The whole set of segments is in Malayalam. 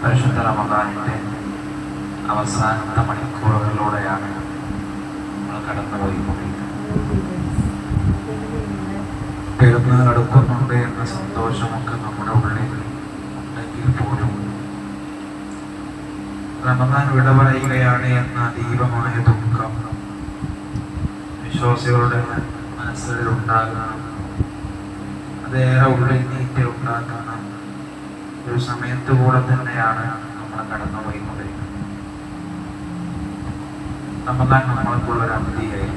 പരിശുദ്ധ റമദാനിന്റെ അവസാനത്തെ മണിക്കൂറുകളിലൂടെയാണ് നമ്മൾ കടന്നുപോയിക്കൊണ്ടിരിക്കുന്നത്. പെരുന്നാൾ അടുക്കുന്നുണ്ട് എന്ന സന്തോഷമൊക്കെ നമ്മുടെ ഉള്ളിൽ ഉണ്ടെങ്കിൽ പോലും. റമദാൻ വിട പറയുകയാണ് എന്ന അതീവമായ ദുഃഖം വിശ്വാസികളുടെ മനസ്സുകളിൽ ഉണ്ടാകുന്ന അതേറെ ഉള്ളിൽ നീറ്റിൽ ഉണ്ടാക്കുന്ന ഒരു സമയത്ത് കൂടെ തന്നെയാണ് നമ്മൾ കടന്നുപോയിക്കൊണ്ടിരിക്കുന്നത്. റമദാൻ നമ്മൾക്കുള്ള ഒരു അതിഥിയായി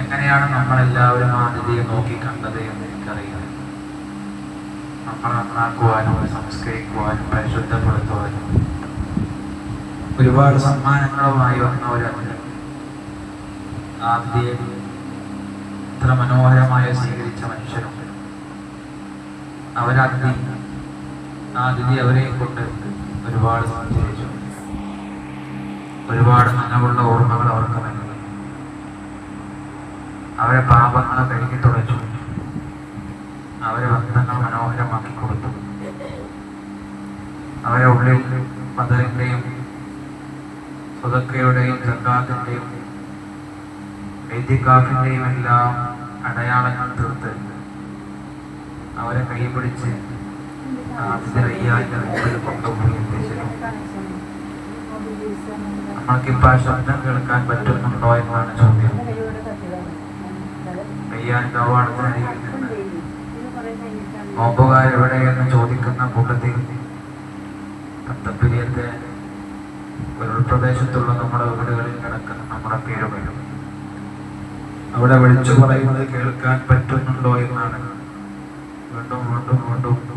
എങ്ങനെയാണ് നമ്മളെല്ലാവരും ആ അതിഥിയെ നോക്കിക്കണ്ടത് എന്ന് എനിക്കറിയില്ല. നമ്മൾ നന്നാക്കുവാനും സംസ്കരിക്കുവാനും പരിശുദ്ധപ്പെടുത്തുവാനും ഒരുപാട് സമ്മാനങ്ങളുമായി വന്ന ഒരു അതിഥി ആ അതിഥിയെ ഇത്ര മനോഹരമായി സ്വീകരിച്ച മനുഷ്യരുണ്ട്. അവരതിഥി ആ അതിഥി അവരെ കൊണ്ട് ഒരുപാട് സഞ്ചരിച്ചു ഒരുപാട് നനവുള്ള ഓർമ്മകൾ അവർക്ക് നൽകി. അവരെ പാപങ്ങളെ കഴുകി തുടച്ചു. അവരെ ബന്ധങ്ങൾ മനോഹരമാക്കി കൊടുത്തു. അവരെ ഉള്ളിൽ മതത്തിന്റെയും സ്വതക്കയുടെയും ജങ്കാത്തിന്റെയും എത്തിക്കാഫിന്റെയും എല്ലാം അടയാളങ്ങൾ തീർത്ത് അവരെ കൈപിടിച്ച് നമ്മൾക്കിപ്പോൾ ആ ശബ്ദം കേൾക്കാൻ പറ്റുന്നുണ്ടോ എന്നാണ് ചോദ്യം. നോമ്പുകാരെവിടെ എന്ന് ചോദിക്കുന്ന കൂട്ടത്തിൽ തത്തപ്പിരിയത്തെ ഉൾപ്രദേശത്തുള്ള നമ്മുടെ വീടുകളിൽ കിടക്കുന്ന നമ്മുടെ പേരുകൾ അവിടെ വിളിച്ചു പറയുന്നത് കേൾക്കാൻ പറ്റുന്നുണ്ടോ എന്നാണ്. വീണ്ടും വീണ്ടും വീണ്ടും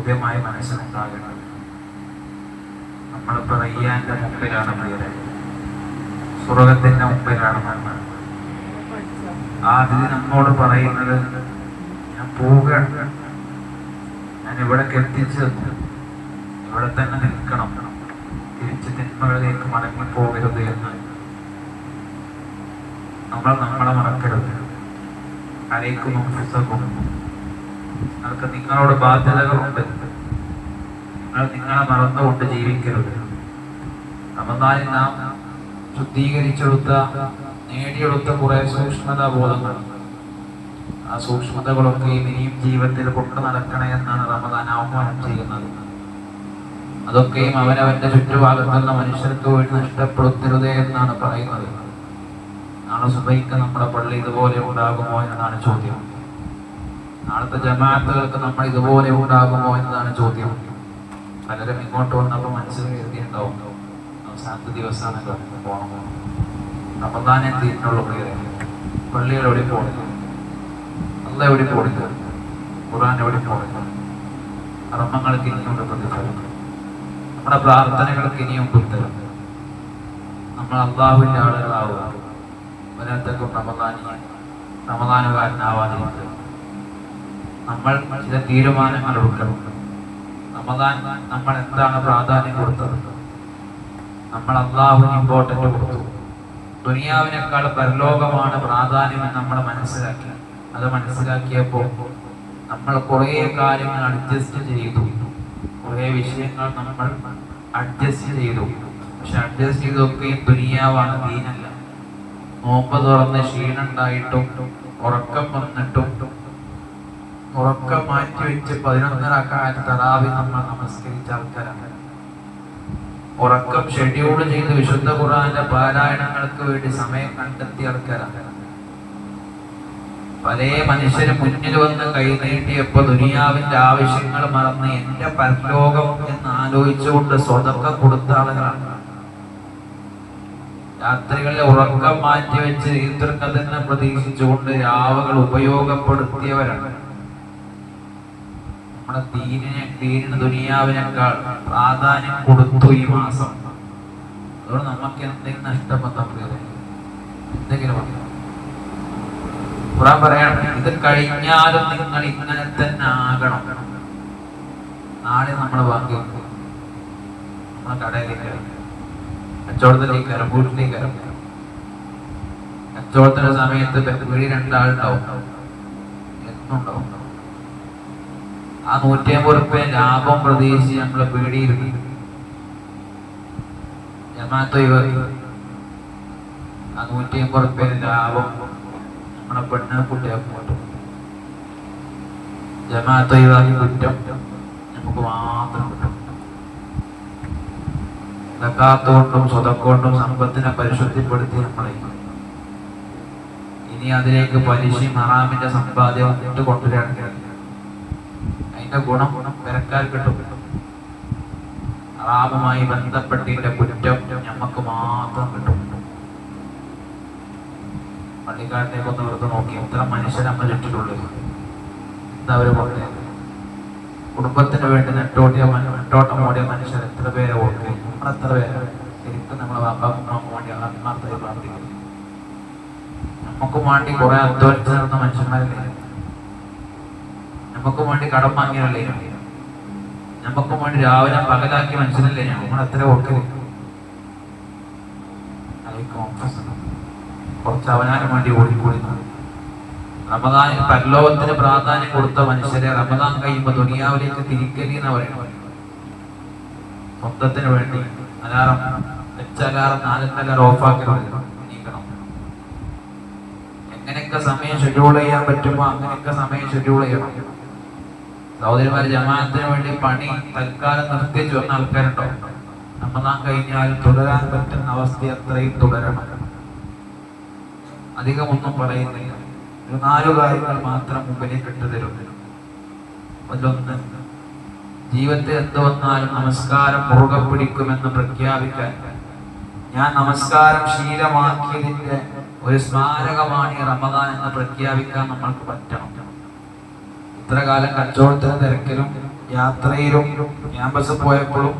ചോദ്യമായി മനസ്സിലുണ്ടാകുന്നത് നമ്മളിപ്പോ റയ്യാന്റെ മുമ്പിലാണ് പ്രിയരെ. സുറകത്തിന്റെ മുമ്പിലാണ് നമ്മൾ. ആദ്യം നമ്മോട് പറയുന്നത് ഞാൻ പോവുകയാണ്. ഞാൻ ഇവിടെ കെത്തിച്ച് ഇവിടെ തന്നെ നിൽക്കണം. തിരിച്ച് തിന്മകളിലേക്ക് മടങ്ങി പോകരുത് എന്ന്. നമ്മൾ നമ്മളെ മറക്കരുത്. അരയ്ക്കും നിങ്ങൾക്ക് നിങ്ങളോട് ബാധ്യതകളുണ്ട്. നിങ്ങൾ നിങ്ങളെ മറന്നുകൊണ്ട് ജീവിക്കരുത്. റമദാനിൽ നാം ശുദ്ധീകരിച്ചെടുത്ത നേടിയെടുത്ത കുറെ സൂക്ഷ്മതാ ബോധങ്ങൾ ആ സൂക്ഷ്മതകളൊക്കെ ഇനിയും ജീവിതത്തിൽ കൊണ്ടു നടക്കണേ എന്നാണ് റമദാൻ ആഹ്വാനം ചെയ്യുന്നത്. അതൊക്കെയും അവനവന്റെ ചുറ്റുഭാഗത്തുള്ള മനുഷ്യർക്ക് വേണ്ടി നഷ്ടപ്പെടുത്തരുതേ എന്നാണ് പറയുന്നത്. നാളെ സുബൈക്ക് നമ്മുടെ പള്ളി ഇതുപോലെ ഉണ്ടാകുമോ എന്നാണ് ചോദ്യം. നാളത്തെ ജമാഅത്തുകൾക്ക് നമ്മൾ ഇതുപോലെ ഉണ്ടാകുമോ എന്നതാണ് ചോദ്യം. പലരും ഇങ്ങോട്ട് വന്നപ്പോൾ മനസ്സിൽ കരുതിയിട്ടുണ്ടാവും അവസാനത്തെ ദിവസമാണ് പോകണം റമദാനെ തീരുന്നുള്ള പ്രിയരെ. പള്ളികൾ എവിടെ പോകണം അല്ല എവിടെ പോണില്ല? ഖുറാൻ എവിടെ പോണില്ല? കർമ്മങ്ങൾക്ക് ഇനിയുണ്ട് പ്രതിഫലം. നമ്മുടെ പ്രാർത്ഥനകൾക്ക് ഇനിയും പുത്തരം നമ്മൾ അള്ളാഹുവിന്റെ ആളുകളാവുക ഒരാത്തക്കും റമദാനി റമദാനുകാരനാവാതിരിക്കുക. നമ്മൾ ചില തീരുമാനങ്ങൾ എടുക്കണം. റമദാൻ നമ്മൾ എന്താണ് പ്രാധാന്യം കൊടുത്തത്? നമ്മൾ അള്ളാഹുവിന് ഇമ്പോർട്ടന്റ് കൊടുത്തു. ദുനിയാവിനേക്കാൾ പരലോകമാണ് പ്രാധാന്യം എന്ന് നമ്മൾ മനസ്സിലാക്കി. അത് മനസ്സിലാക്കിയപ്പോൾ നമ്മൾ കുറേ കാര്യങ്ങൾ അഡ്ജസ്റ്റ് ചെയ്തു. കുറേ വിഷയങ്ങൾ നമ്മൾ അഡ്ജസ്റ്റ് ചെയ്തു. പക്ഷെ അഡ്ജസ്റ്റ് ചെയ്തൊക്കെ ദുനിയാവാണ് ദീനല്ല. നോമ്പ് തുറന്ന് ക്ഷീണുണ്ടായിട്ടും ഉറക്കം വന്നിട്ടും ഉറക്കം മാറ്റി വെച്ച് പതിനൊന്നരക്കായ തറാവി നമ്മൾ നമസ്കരിച്ച ആൾക്കാരാണ്. ഉറക്കം ഷെഡ്യൂൾ ചെയ്ത് വിശുദ്ധ ഖുറാന്റെ പാരായണങ്ങൾക്ക് വേണ്ടി സമയം കണ്ടെത്തിയ ആൾക്കാരാണ്. പല മനുഷ്യർ മുന്നിൽ വന്ന് കൈ നീട്ടിയപ്പോ ദുനിയാവിന്റെ ആവശ്യങ്ങൾ മറന്ന് എന്റെ പരലോകം എന്ന് ആലോചിച്ചുകൊണ്ട് സ്വതക്കം കൊടുത്ത ആളുകളാണ്. രാത്രികളിൽ ഉറക്കം മാറ്റി വെച്ച് ഈർക്കതിനെ പ്രതീക്ഷിച്ചുകൊണ്ട് രാവുകൾ ഉപയോഗപ്പെടുത്തിയവരാണ്. നമ്മുടെ ദീനിനെ ദീനിന് ദുനിയാവിനേക്കാൾ പ്രാധാന്യം കൊടുത്തു ഈ മാസം. അതുകൊണ്ട് നമുക്ക് എന്തെങ്കിലും നഷ്ടപ്പെട്ട എന്തെങ്കിലും ഉണ്ടോ? ഖുറാൻ പറയാണ് ഇത് കഴിഞ്ഞാലും നിങ്ങൾ ഇങ്ങനെ തന്നെ ആകണം. നാളെ നമ്മുടെ വെക്കും. നമ്മളെ കടയിലേക്ക് കച്ചവടത്തിലേക്ക് കയറും വീട്ടിലേക്ക് കയറും കച്ചവടത്തിന്റെ സമയത്ത് വീട് രണ്ടാളുണ്ടാവും. എന്നുണ്ടാവും. ആ നൂറ്റി അമ്പത് റുപ്യ ലാഭം പ്രതീക്ഷിച്ച് നമ്മളെ പേടിയിരുന്നു. ആ നൂറ്റി അമ്പത് റുപ്യ ലാഭം നമ്മളെ പെണ്ണ് ജമാഅത്ത് ഒഴിവാക്കി കുറ്റം നമുക്ക് മാത്രം കിട്ടും. തക്കാത്തോണ്ടും സ്വതക്കോണ്ടും സമ്പത്തിനെ പരിശുദ്ധിപ്പെടുത്തി നമ്മളെ ഇനി അതിലേക്ക് പലിശയും ഹറാമിന്റെ സമ്പാദ്യം ഇട്ട് അതിന്റെ ഗുണം പെരക്കാർ കിട്ടും. ഹറാമുമായി ബന്ധപ്പെട്ടതിന്റെ കുറ്റം നമുക്ക് മാത്രം കിട്ടും. പള്ളിക്കാരനെ ഒന്ന് വെറുതെ നോക്കി എത്ര മനുഷ്യരെ നമ്മൾ ചുറ്റിട്ടുള്ളത് എന്താ അവർ പറഞ്ഞത് കുടുംബത്തിന് വേണ്ടി നെട്ടോട്ടിയ നെട്ടോട്ടം ഓടിയ മനുഷ്യർ എത്ര പേരെ ഓർക്കും? നമ്മൾ എത്ര പേര്? ശരിക്കും നമ്മളെ വാപ്പാക്കും ഉമ്മാക്കും വേണ്ടി ആത്മാർത്ഥമായി പ്രാർത്ഥിക്കുന്നു. നമുക്കും വേണ്ടി കുറെ അധ്വാനിച്ചു നടന്ന മനുഷ്യന്മാരല്ലേ? നമുക്കും വേണ്ടി കടം വാങ്ങിയതല്ലേ? നമുക്കും വേണ്ടി രാവിലെ പകലാക്കിയ മനുഷ്യനല്ലേ നമ്മൾ അത്ര ഓർക്കൽ കുറച്ച് അവനാനും വേണ്ടി ഓടിക്കൂടി റമദാൻ പരലോകത്തിന് പ്രാധാന്യം കൊടുത്ത മനുഷ്യരെ റമദാൻ കഴിയുമ്പോ ദുനിയാവിലേക്ക് തിരിക്കലി എന്ന് പറയുന്നത്? സ്വന്തത്തിന് വേണ്ടി അലാറം വെച്ചലാറം നാലത്തെ അലാറം ഓഫാക്കി എങ്ങനെയൊക്കെ സമയം ഷെഡ്യൂൾ ചെയ്യാൻ പറ്റുമോ? അങ്ങനെയൊക്കെ സമയം ഷെഡ്യൂൾ ചെയ്യണം. സഹോദരിമാര് ജമാഅത്തിന് വേണ്ടി പണി തൽക്കാലം നിർത്തിച്ചു വന്ന ആൾക്കാരുണ്ടോ? റമദാൻ കഴിഞ്ഞാൽ തുടരാൻ പറ്റുന്ന അവസ്ഥ അത്രയും തുടരണം. അധികമൊന്നും പറയുന്നില്ല. നാലു കാര്യങ്ങൾ മാത്രം മുമ്പിലേക്ക് ഇട്ടു തരും. അതിലൊന്ന് ജീവിതത്തിൽ എന്ത് വന്നാലും നമസ്കാരം മുറുകെ പിടിക്കുമെന്ന് പ്രഖ്യാപിക്കാൻ. ഞാൻ നമസ്കാരം ശീലമാക്കിയതിന്റെ ഒരു സ്മാരകമാണ് ഈ റമദാൻ എന്ന് പ്രഖ്യാപിക്കാൻ നമ്മൾക്ക് പറ്റണം. ഇത്ര കാലം കച്ചവടത്തിന് തിരക്കിലും യാത്രയിലും ക്യാമ്പസ് പോയപ്പോഴും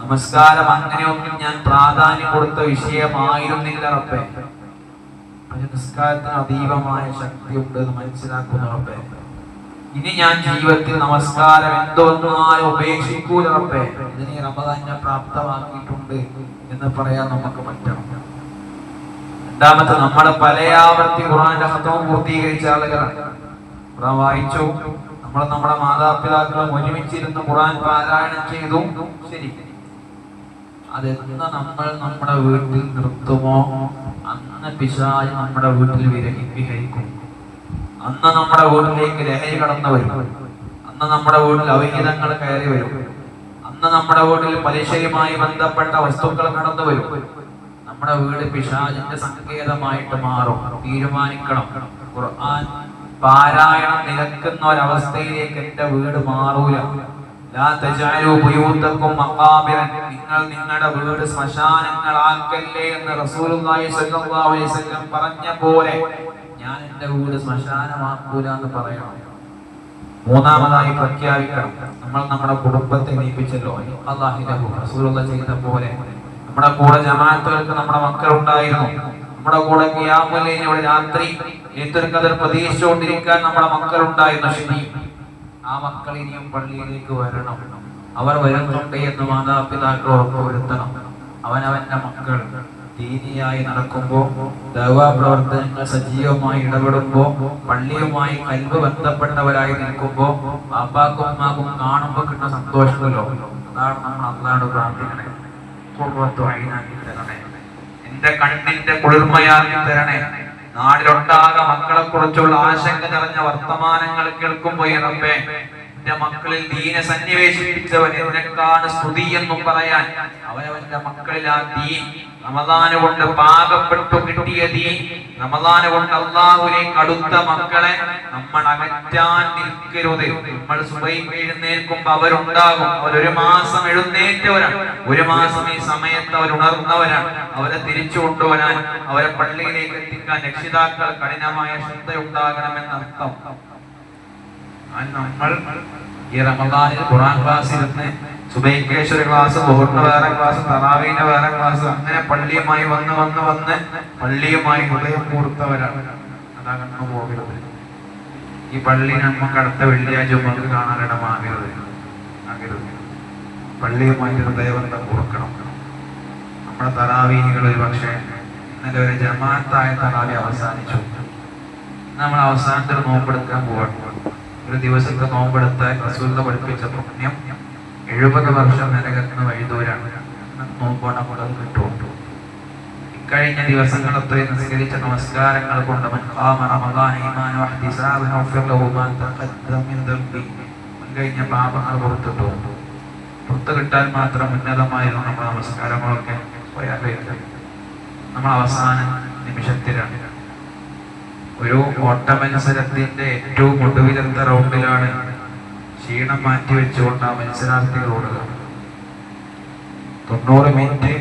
നമസ്കാരം അങ്ങനെയൊന്നും ഞാൻ പ്രാധാന്യം കൊടുത്ത വിഷയമായിരുന്നില്ല റബ്ബേ. പക്ഷെ നിസ്കാരത്തിന് അതീവമായ ശക്തിയുണ്ട് എന്ന് മനസ്സിലാക്കുന്ന റബ്ബേ. ഇനി ഞാൻ ജീവിതത്തിൽ നമസ്കാരം എന്തോന്നാലും ഉപേക്ഷിക്കൂല റബ്ബേ. ഇതിനെ റബ്ബ പ്രാപ്തമാക്കിയിട്ടുണ്ട് എന്ന് പറയാൻ നമുക്ക് പറ്റണം. രണ്ടാമത്തെ നമ്മളെ പലയാവർത്തി ഖുർആന്റെ ഹത്തവും പൂർത്തീകരിച്ച ആളുകളാണ്. ഖുർആൻ വായിച്ചു. നമ്മൾ നമ്മുടെ മാതാപിതാക്കളും ഒരുമിച്ചിരുന്ന് ഖുർആൻ പാരായണം ചെയ്തു. ശരി. അതെന്ന് നമ്മൾ നമ്മുടെ വീട്ടിൽ നിർത്തുമോ? അന്ന് പിശാജ് നമ്മുടെ വീട്ടിൽ വിരഹി വിഹരിക്കും അന്ന് നമ്മുടെ വീട്ടിലേക്ക് ലഹരി കടന്നു വരും. അന്ന് നമ്മുടെ വീട്ടിൽ അവിഹിതങ്ങൾ കയറി വരും. അന്ന് നമ്മുടെ വീട്ടിൽ പലിശയുമായി ബന്ധപ്പെട്ട വസ്തുക്കൾ കടന്നു വരും. നമ്മുടെ വീട് പിശാജിന്റെ സങ്കേതമായിട്ട് മാറും. തീരുമാനിക്കണം. ഖുർആൻ പാരായണം നിരക്കുന്ന ഒരവസ്ഥയിലേക്ക് എന്റെ വീട് മാറൂല. നിങ്ങൾ നിങ്ങളുടെ വീട് ശ്മശാനങ്ങളാക്കല്ലേ എന്ന് റസൂൽ പറഞ്ഞ പോലെ ഞാൻ എന്റെ വീട് ശ്മശാനമാക്കൂല എന്ന് പറയണം. മൂന്നാമതായി പ്രഖ്യാപിക്കണം. നമ്മൾ നമ്മുടെ കുടുംബത്തെ നീപ്പിച്ചല്ലോ. അള്ളാഹിന്റെ ചെയ്ത പോലെ. നമ്മുടെ കൂടെ ജമാഅത്തുകൾക്ക് നമ്മുടെ മക്കൾ ഉണ്ടായിരുന്നു നമ്മുടെ കൂടെ രാത്രി കഥ പ്രതീക്ഷിച്ചുകൊണ്ടിരിക്കാൻ നമ്മുടെ മക്കൾ ഉണ്ടായി ശരി ആ മക്കൾ ഇനിയും പള്ളിയിലേക്ക് വരണം. അവർ വരുന്നുണ്ട് എന്ന് മാതാപിതാക്കൾ ഉറപ്പുവരുത്തണം. അവനവന്റെ മക്കൾ ദീനിയായി നടക്കുമ്പോ ദൈവാ പ്രവർത്തനങ്ങൾ സജീവമായി ഇടപെടുമ്പോ പള്ളിയുമായി കൽവ് ബന്ധപ്പെട്ടവരായി നിൽക്കുമ്പോ ബാപ്പാക്കും കാണുമ്പോ കിട്ടുന്ന സന്തോഷമല്ലോ. അതാണ് നമ്മൾ അന്നാണ് പ്രാർത്ഥിക്കണേ. കുടുംബത്തു അയിനാക്കി തരണേ. എന്റെ കണ്ണിന്റെ കുളിർമയാക്കി തരണേ. നാടിലൊട്ടാകെ മക്കളെ കുറിച്ചുള്ള ആശങ്ക നിറഞ്ഞ വർത്തമാനങ്ങൾ കേൾക്കുമ്പോ ഈ റബ്ബേ എന്റെ മക്കളിൽ ദീനെ സന്നിവേശിപ്പിച്ചവൻ നിനക്കാണ് സ്തുതി എന്നും പറയാൻ. അവനവന്റെ മക്കളിൽ ആ ദീൻ റമദാന് കൊണ്ട് പാകപ്പെട്ടു കിട്ടിയ ദീൻ. റമദാന് കൊണ്ട് അള്ളാഹുലേക്ക് അടുത്ത മക്കളെ നമ്മൾ അകറ്റാൻ നിൽക്കരുത്. നമ്മൾ സുബൈ എഴുന്നേൽക്കുമ്പോ അവരുണ്ടാകും. അവരൊരു മാസം എഴുന്നേറ്റവരാണ്. ഒരു മാസം ഈ സമയത്ത് അവർ ഉണർന്നവരാണ് അവരെ തിരിച്ചു കൊണ്ടുവരാൻ അവരെ പള്ളിയിലേക്ക് എത്തിക്കാൻ രക്ഷിതാക്കൾ കഠിനമായ ശ്രദ്ധയുണ്ടാകണമെന്നർത്ഥം. നമ്മൾ ഈ റമദാനിൽ ഖുറാൻ ക്ലാസ് ഇരുന്ന് സുബൈക്കേശ്വര ക്ലാസ് ബോറിന് വേറെ ക്ലാസ് തറാവീന്റെ വേറെ ക്ലാസ് അങ്ങനെ പള്ളിയുമായി വന്ന് വന്ന് വന്ന് പള്ളിയുമായി ഹൃദയം കൂർത്തവരാണ് അതാ കണ്ണു പോകരുത്. ഈ പള്ളി നമുക്ക് അടുത്ത വെള്ളിയാഴ്ച നമുക്ക് കാണാനിടമാകരുത് ആകരുത്. പള്ളിയുമായി ഹൃദയബന്ധം കൂർക്കണം. നമ്മുടെ തറാവീഹികൾ ഒരു പക്ഷേ ഇന്നലെ ഒരു ജമാഅത്തായ തറാവി അവസാനിച്ചു. നമ്മൾ അവസാനത്തിൽ നോമ്പെടുക്കാൻ പോകണം ഒരു ദിവസത്തെ നോമ്പെടുത്ത റസൂലിനെ പഠിപ്പിച്ച പുണ്യം. എഴുപത് വർഷം നരകത്തിന് വഴിദൂരാണ്. നോമ്പോണ കൂടെ കിട്ടും ഇക്കഴിഞ്ഞ ദിവസങ്ങളിൽ അത്രയും നിസ്കരിച്ച നമസ്കാരങ്ങൾ കൊണ്ട് കഴിഞ്ഞ പാപങ്ങൾ പുറത്തിട്ടു. പുറത്തു കിട്ടാൻ മാത്രം ഉന്നതമായിരുന്നു നമ്മുടെ നമസ്കാരങ്ങളൊക്കെ. നമ്മൾ അവസാന നിമിഷത്തിലാണ്. ഒരു ഓട്ട മത്സരത്തിന്റെ ഏറ്റവും ഒടുവിലത്തെ റൗണ്ടിലാണ് ക്ഷീണം മാറ്റി വെച്ചുകൊണ്ട് ആ മത്സരാർത്ഥികൾ ഓടുക. തൊണ്ണൂറ് മിനിറ്റ്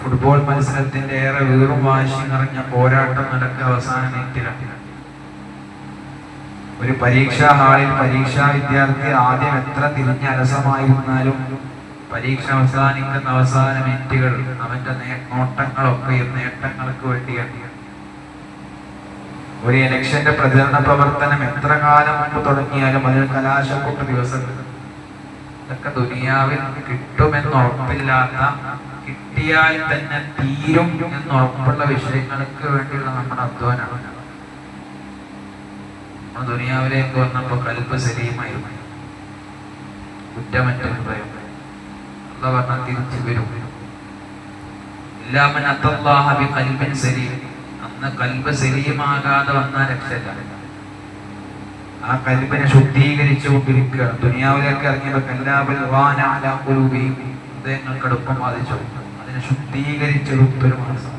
ഫുട്ബോൾ മത്സരത്തിന്റെ ഏറെ വീറും വാശി നിറഞ്ഞ പോരാട്ടം നടക്കുക അവസാന മിനിറ്റിലാണ്. ഒരു പരീക്ഷാ ഹാളിൽ പരീക്ഷാ വിദ്യാർത്ഥി ആദ്യം എത്ര തിരിഞ്ഞ അലസമായിരുന്നാലും പരീക്ഷ അവസാനിക്കുന്ന അവസാന മിനിറ്റുകൾ അവന്റെ നോട്ടങ്ങളൊക്കെയും നേട്ടങ്ങൾക്ക് വേണ്ടിയാണ്. ഒരു ഇലക്ഷന്റെ പ്രചരണ പ്രവർത്തനം എത്ര കാലം മുമ്പ് തുടങ്ങിയാലും അതിന് കലാശക്കൊട്ട് ദിവസങ്ങൾ ഇതൊക്കെ ദുനിയാവിൽ കിട്ടുമെന്ന് ഉറപ്പില്ലാത്ത കിട്ടിയാൽ തന്നെ തീരും എന്ന് ഉറപ്പുള്ള വിഷയങ്ങൾക്ക് വേണ്ടിയുള്ള നമ്മുടെ അധ്വാനമാണ്. ദുനിയാവിലേക്ക് വന്നപ്പോ കൽപ്പ് സലീമായിരുന്നു. കുറ്റമറ്റ ഹൃദയം പറഞ്ഞാൽ തിരിച്ചു വരും. അന്ന് കൽബ് സലീമാകാതെ വന്ന രക്ഷയില്ല. ആ കൽബിനെ ശുദ്ധീകരിച്ചു കൊണ്ടിരിക്കുക. ദുനിയാവിലേക്ക് ഇറങ്ങിയപ്പോൾ ബാധിച്ചു. അതിനെ ശുദ്ധീകരിച്ചെടുത്തൊരു മാസം.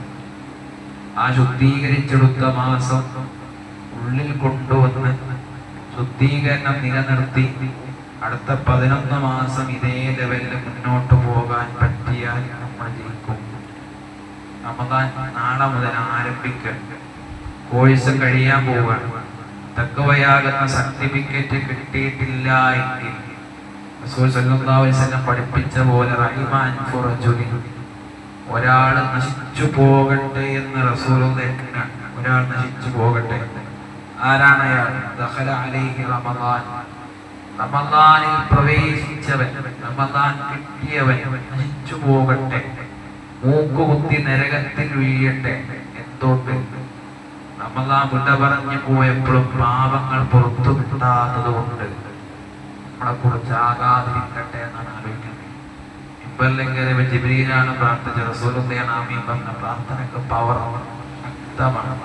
ആ ശുദ്ധീകരിച്ചെടുത്ത മാസം ഉള്ളിൽ കൊണ്ടുവന്ന് ശുദ്ധീകരണം നിലനിർത്തി അടുത്ത പതിനൊന്ന് മാസം ഇതേ ലെവലിൽ മുന്നോട്ട് പോകാൻ പറ്റിയാൽ നമ്മൾ ജയിക്കും. റമദാൻ നാളെ മുതൽ ആരംഭിക്കുക കോഴ്സ് കഴിയാൻ പോവുകയാണ് തക്കവയാകുന്ന സർട്ടിഫിക്കറ്റ് കിട്ടിയിട്ടില്ല എങ്കിൽ പഠിപ്പിച്ച പോലെ ഒരാൾ നശിച്ചു പോകട്ടെ എന്ന് റസൂൽ ഒരാൾ നശിച്ചു പോകട്ടെ. ആരാണ് അയാൾ? റമദാൻ. പ്രവേശിച്ചവൻ റമദാൻ കിട്ടിയവൻ നശിച്ചു പോകട്ടെ. മൂക്കുകുത്തി നരകത്തിൽ വീഴട്ടെ എന്തുകൊണ്ട്? നമ്മളാ വിട പറഞ്ഞു പോയപ്പോഴും പാപങ്ങൾ പുറത്തു കിട്ടാത്തത് കൊണ്ട് നമ്മളെ കുറിച്ച് ആകാതിരിക്കട്ടെ എന്നാണ് ആലോചിക്കുന്നത്. ഇമ്പല്ലെങ്കിൽ ജിബിരിയിലാണ് പ്രാർത്ഥിച്ച റസൂലുള്ളയാണ് ആമീൻ പറഞ്ഞ പ്രാർത്ഥനക്ക് പവർ ശക്തമാണ്.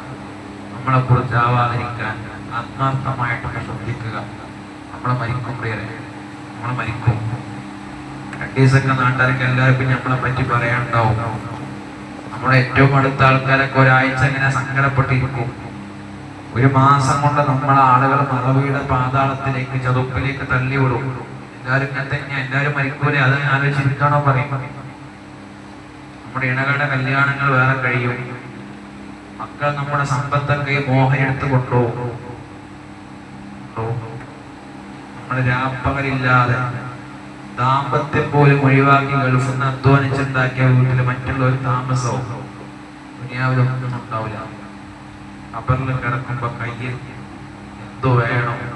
നമ്മളെ കുറിച്ച് ആവാതിരിക്കാൻ ആത്മാർത്ഥമായിട്ടൊക്കെ ശ്രദ്ധിക്കുക. നമ്മളെ മരിക്കും പ്രിയരെ. നമ്മളെ മരിക്കും. രണ്ടു ദിവസമൊക്കെ നാട്ടുകാർക്ക് എല്ലാവർക്കും നമ്മളെ പറ്റി പറയാനുണ്ടാവും. നമ്മുടെ ഏറ്റവും അടുത്ത ആൾക്കാരൊക്കെ ഒരാഴ്ച ഇങ്ങനെ സങ്കടപ്പെട്ടിരിക്കും. ഒരു മാസം കൊണ്ട് നമ്മളെ ആളുകൾ മറവിയുടെ പാതാളത്തിലേക്ക് ചതുപ്പിലേക്ക് തള്ളിവിടും. എല്ലാവരും ഇങ്ങനെ തന്നെ എല്ലാവരും മരിക്കൂലെ? അത് ആലോചിച്ചിരിക്കണോ പറയും. നമ്മുടെ ഇണകളുടെ കല്യാണങ്ങൾ വേറെ കഴിയും. മക്കൾ നമ്മുടെ സമ്പത്തൊക്കെ മോഹം എടുത്തു കൊണ്ടുപോകും. നമ്മൾ രാപ്പകലില്ലാതെ ദാമ്പത്യം പോലും ഒഴിവാക്കി ഗൾഫിന്ന് അധ്വാനിച്ചുണ്ടാക്കിയ അധ്വാനിച്ചുണ്ടാക്കിയ വീട്ടിൽ മറ്റുള്ളവർ താമസവും ദുനിയാവിലൊന്നും ഉണ്ടാവില്ല. അപ്പറിൽ കിടക്കുമ്പോ കയ്യിൽ എന്തോ വേണം.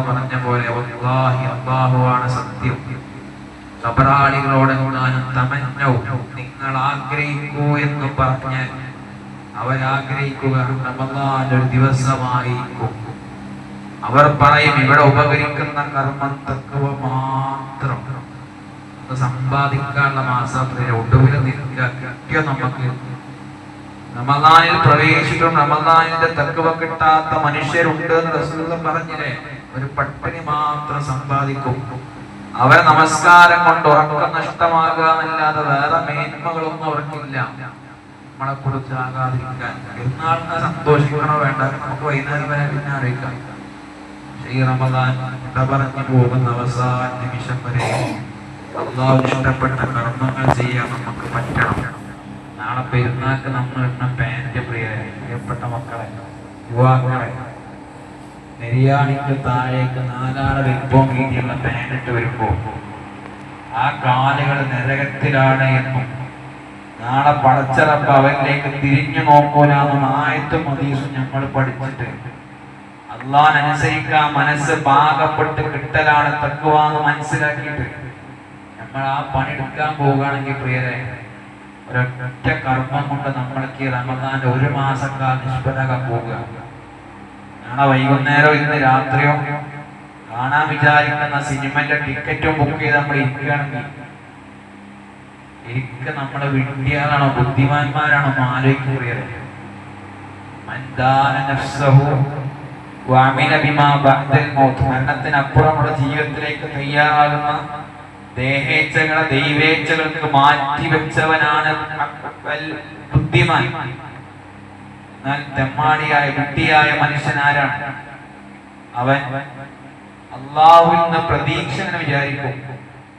പറഞ്ഞ പോലെ അള്ളാഹുവാണ് സത്യം. കബറാളികളോട് ഞാനും തമന്നവും നിങ്ങൾ ആഗ്രഹിക്കൂ എന്ന് പറഞ്ഞാൽ അവരാഗ്രഹിക്കുക. റമദാൻ ഒരു ദിവസമായിരിക്കും. അവർ പറയും ഇവിടെ ഉപകരിക്കുന്ന കർമ്മം തക്കവ മാത്രം. സമ്പാദിക്കാനുള്ള മാസത്തിന് ഒടുവിൽ കിട്ടിയ നമുക്ക് റമദാനിൽ പ്രവേശിച്ചിട്ടും റമദാനിന്റെ തക്കവ കിട്ടാത്ത മനുഷ്യരുണ്ട് എന്ന് റസൂലുള്ള പറഞ്ഞില്ലേ? ഒരു പട്ടിണി മാത്രം സമ്പാദിക്കും. അവരെ നമസ്കാരം കൊണ്ട് ഉറക്കം നഷ്ടമാകുക എന്നല്ലാതെ വേറെ മേന്മകളൊന്നും അവർക്കില്ല. നമ്മളെ കുറിച്ച് ആകാതിരിക്കാൻ. എന്നാൾ സന്തോഷിക്കണോ വേണ്ട നമുക്ക് വൈകുന്നേരം വരെ പിന്നെ അറിയിക്കാം ഈ റമദാൻ ഇടപറഞ്ഞു പറഞ്ഞു പോകുന്ന അവസാന നിമിഷം വരെ അള്ളാഹു ഇഷ്ടപ്പെട്ട കർമ്മങ്ങൾ ചെയ്യാൻ നമുക്ക് പറ്റണം. നാളെ പെരുന്നാൾക്ക് നമ്മൾ ഇടുന്ന പാന്റെ പ്രിയ പ്രിയപ്പെട്ട മക്കളെ യുവാക്കളെ നെരിയാണിക്ക് താഴേക്ക് നാലാളെ വിൽപ്പം വീതിയുള്ള പാനിട്ട് വരുമ്പോൾ വരുമ്പോ ആ കാലുകൾ നരകത്തിലാണ് എന്നും നാളെ പടച്ചറപ്പ് അവരിലേക്ക് തിരിഞ്ഞു നോക്കൂലാന്നും ആയത്തും മതീസും ഞങ്ങൾ പഠിച്ചിട്ട് അള്ളാൻ അനുസരിക്കാൻ മനസ്സ് പാകപ്പെട്ട് കിട്ടലാണ് തക്കുവാന്ന് മനസ്സിലാക്കിയിട്ട്. നമ്മൾ ആ പണിയെടുക്കാൻ പോവുകയാണെങ്കിൽ പ്രിയരെ ഒരൊറ്റ കർമ്മം കൊണ്ട് നമ്മൾക്ക് റമദാന്റെ ഒരു മാസക്കാൽ നിഷ്ഫലക പോവുക. നാളെ വൈകുന്നേരം ഇന്ന് രാത്രിയോ? കാണാൻ വിചാരിക്കുന്ന സിനിമന്റെ ടിക്കറ്റും ബുക്ക് ചെയ്ത് നമ്മൾ ഇരിക്കുകയാണെങ്കിൽ എനിക്ക് നമ്മുടെ വിഡ്ഢികളാണോ ബുദ്ധിമാന്മാരാണോ ആലോചിക്കുക മന്ദാന നഫ്സഹു മരണത്തിനപ്പുറമുള്ള ജീവിതത്തിലേക്ക് തയ്യാറാകുന്ന ദേഹേച്ഛകളെ ദൈവേച്ഛകൾക്ക് മാറ്റി വെച്ചവനാണ് വൽ ബുദ്ധിമാൻ. എന്നാൽ തെമ്മാടിയായ വിഡ്ഢിയായ മനുഷ്യനാരാണ് അവൻ അള്ളാഹുവിൽ നിന്ന് പ്രതീക്ഷ എന്ന് വിചാരിക്കും.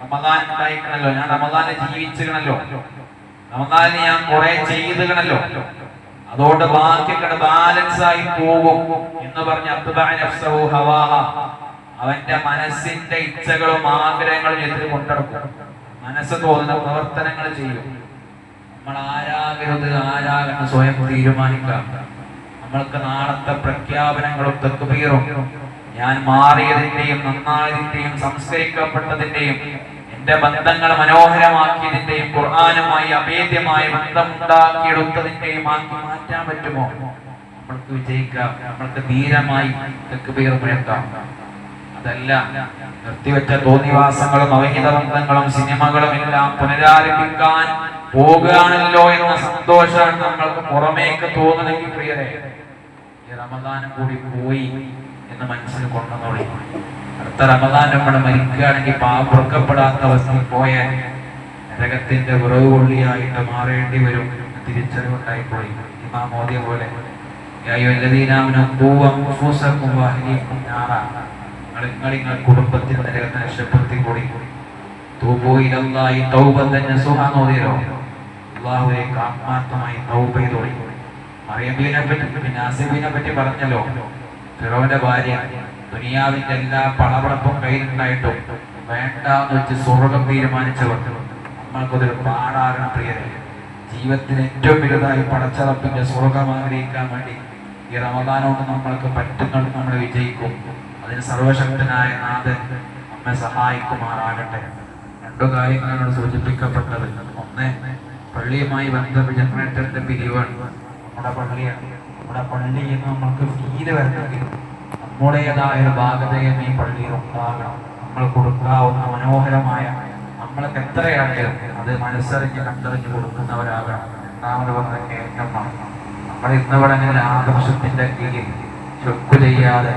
റമദാൻ ഉണ്ടായിക്കണല്ലോ ഞാൻ റമദാനെ ജീവിച്ചിക്കണല്ലോ റമദാനെ ഞാൻ കുറെ ചെയ്തുകണല്ലോ. അതുകൊണ്ട് ബാക്കിയൊക്കെ ബാലൻസ് ആയി പോകും എന്ന് പറഞ്ഞ്. അവന്റെ മനസ്സിന്റെ ഇച്ഛകളും ആഗ്രഹങ്ങളും എതിര് കൊണ്ടെടുക്കും മനസ്സ് തോന്നുന്ന പ്രവർത്തനങ്ങൾ ചെയ്യും നമ്മൾ ആരാകരുത് ആരാകണം സ്വയം തീരുമാനിക്കാം നമ്മൾക്ക് നാളത്തെ പ്രഖ്യാപനങ്ങളും തെക്കുപീറും ഞാൻ മാറിയതിന്റെയും നന്നായതിന്റെയും സംസ്കരിക്കപ്പെട്ടതിന്റെയും എന്റെ ബന്ധങ്ങൾ മനോഹരമാക്കിയതിന്റെയും ഖുർആാനുമായി അഭേദ്യമായ ബന്ധമുണ്ടാക്കിയെടുത്തതിന്റെയും ആക്കി മാറ്റാൻ പറ്റുമോ? നമ്മൾക്ക് വിജയിക്കാം. നമ്മൾക്ക് ധീരമായി തെക്കുപീർ മുഴക്കാം അതല്ല നിർത്തിവെച്ച തോന്നിവാസങ്ങളും അവഹിത ബന്ധങ്ങളും സിനിമകളും എല്ലാം പുനരാരംഭിക്കാൻ പോകുകയാണല്ലോ എന്ന സന്തോഷമാണ് നമ്മൾക്ക് പുറമേക്ക് തോന്നണമെങ്കിൽ പ്രിയരെ ഈ റമദാനം കൂടി പോയി എന്ന് മനസ്സിൽ കൊണ്ടുവന്നോളി അടുത്ത റമദാൻ നമ്മൾ മരിക്കുകയാണെങ്കിൽ പാപുറക്കപ്പെടാത്ത അവസ്ഥയിൽ പോയാൽ നരകത്തിന്റെ വിറവ് കൊള്ളിയായിട്ട് മാറേണ്ടി വരും. തിരിച്ചറിവുണ്ടായി പോയി. മോദിയെ പോലെ യാ അയ്യുഹല്ലദീനാമനു ഖൂ അൻഫുസകും വഅഹ്ലീകും നാറാ. നിങ്ങൾ നിങ്ങൾ നരകത്തെ രക്ഷപ്പെടുത്തി കൂടി തൂബൂ പിന്നെ പറ്റി പറഞ്ഞല്ലോ. ഫിറോന്റെ ഭാര്യ ദുനിയാവിന്റെ എല്ലാ പണവളപ്പും കയ്യിലുണ്ടായിട്ടും വേണ്ടാന്ന് വെച്ച് സ്വർഗം തീരുമാനിച്ചവർ. നമ്മൾക്കതൊരു പാടാകണം പ്രിയരെ. ജീവിതത്തിന് ഏറ്റവും വലുതായി പടച്ചറപ്പിന്റെ സ്വർഗം ആഗ്രഹിക്കാൻ വേണ്ടി ഈ റമദാനോട് നമ്മൾക്ക് പറ്റുന്നുണ്ട് നമ്മൾ വിജയിക്കും. അതിന് സർവശക്തനായ നാഥൻ നമ്മെ സഹായിക്കുമാറാകട്ടെ. രണ്ടു കാര്യങ്ങളാണ് സൂചിപ്പിക്കപ്പെട്ടത്. ഒന്ന് പള്ളിയുമായി ബന്ധപ്പെട്ട് ജനറേറ്ററിന്റെ പിരിവാണ് നമ്മുടെ പള്ളിയാണ്. നമ്മുടെ പള്ളിയിൽ നിന്ന് നമ്മൾക്ക് ഫീൽ വരണമെങ്കിൽ നമ്മുടേതായ ഒരു ഭാഗതയും ഈ പള്ളിയിൽ ഉണ്ടാകണം. നമ്മൾ കൊടുക്കാവുന്ന മനോഹരമായ നമ്മൾക്ക് എത്രയാണെങ്കിലും അത് മനസ്സറിഞ്ഞ് കണ്ടറിഞ്ഞ് കൊടുക്കുന്നവരാകണം. നാമത് പറഞ്ഞ നമ്മൾ ഇന്നവിടെ അങ്ങനെ ആദർശത്തിന്റെ കീഴിൽ ചൊക്കു ചെയ്യാതെ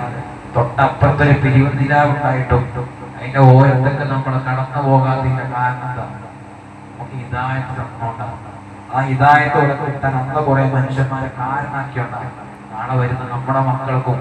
തൊട്ടപ്പുറത്തൊരു പിരിവ് നിലാവുണ്ടായിട്ടും അതിന്റെ ഓരത്തൊക്കെ നമ്മൾ കടന്നു പോകാതിന്റെ കാരണം എന്താണ് നമുക്ക് തന്നോണ്ടാണ് ആ ഹിദായത്ത് ഇവിടെ കിട്ടാൻ അന്ന് കുറെ മനുഷ്യന്മാരെ കാരണാക്കിയുണ്ടാകും നാളെ വരുന്ന നമ്മുടെ മക്കൾക്കും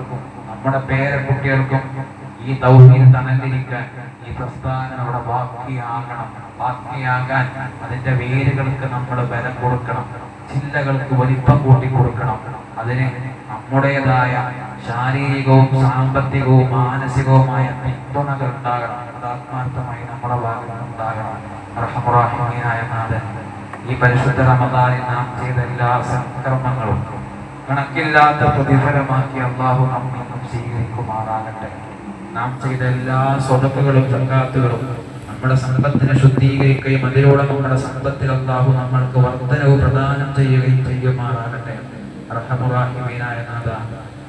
നമ്മുടെ പേരക്കുട്ടികൾക്കും ഈ ദൗത്യം തണലിരിക്കാൻ ഈ പ്രസ്ഥാനം അവിടെ ബാക്കിയാകണം. ബാക്കിയാകാൻ അതിന്റെ വേരുകൾക്ക് നമ്മൾ ബലം കൊടുക്കണം. ചില്ലകൾക്ക് വലിപ്പം കൂട്ടി കൊടുക്കണം. അതിന് നമ്മുടേതായ ശാരീരികവും സാമ്പത്തികവും മാനസികവുമായ പിന്തുണകൾ ഉണ്ടാകണം. ആത്മാർത്ഥമായി നമ്മുടെ ഭാഗത്ത് ഉണ്ടാകണം. ഈ പരിശുദ്ധ റമദാനിൽ നാം ചെയ്ത എല്ലാ സത്കർമ്മങ്ങളും കണക്കില്ലാത്ത പ്രതിഫലമാക്കി അള്ളാഹു നമ്മെ സ്വീകരിക്കുമാറാകട്ടെ. നാം ചെയ്ത എല്ലാ സ്വതക്കുകളും സക്കാത്തുകളും നമ്മുടെ സമ്പത്തിനെ ശുദ്ധീകരിക്കുകയും അതിലൂടെ നമ്മുടെ സമ്പത്തിൽ അള്ളാഹു നമ്മൾക്ക് വർധനവ് പ്രദാനം ചെയ്യുകയും ചെയ്യുമാറാകട്ടെ. റഹമുറാഹിമീനായ നാഥ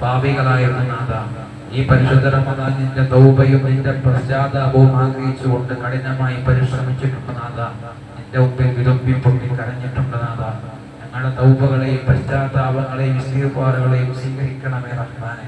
പാവികളായ നാഥ ഈ പരിശുദ്ധ റമദാൻ നിന്റെ തൗബയും നിന്റെ പശ്ചാത്താപവും ആഗ്രഹിച്ചുകൊണ്ട് കഠിനമായി പരിശ്രമിച്ചിട്ടുണ്ട് നാഥ. നിന്റെ മുമ്പിൽ വിതുമ്പി പൊട്ടി കരഞ്ഞിട്ടുണ്ട് നാഥ. ഞങ്ങളുടെ തൗബകളെയും പശ്ചാത്താപങ്ങളെയും ഇസ്തീഫാറുകളെയും സ്വീകരിക്കണമേ റഹ്മാനെ.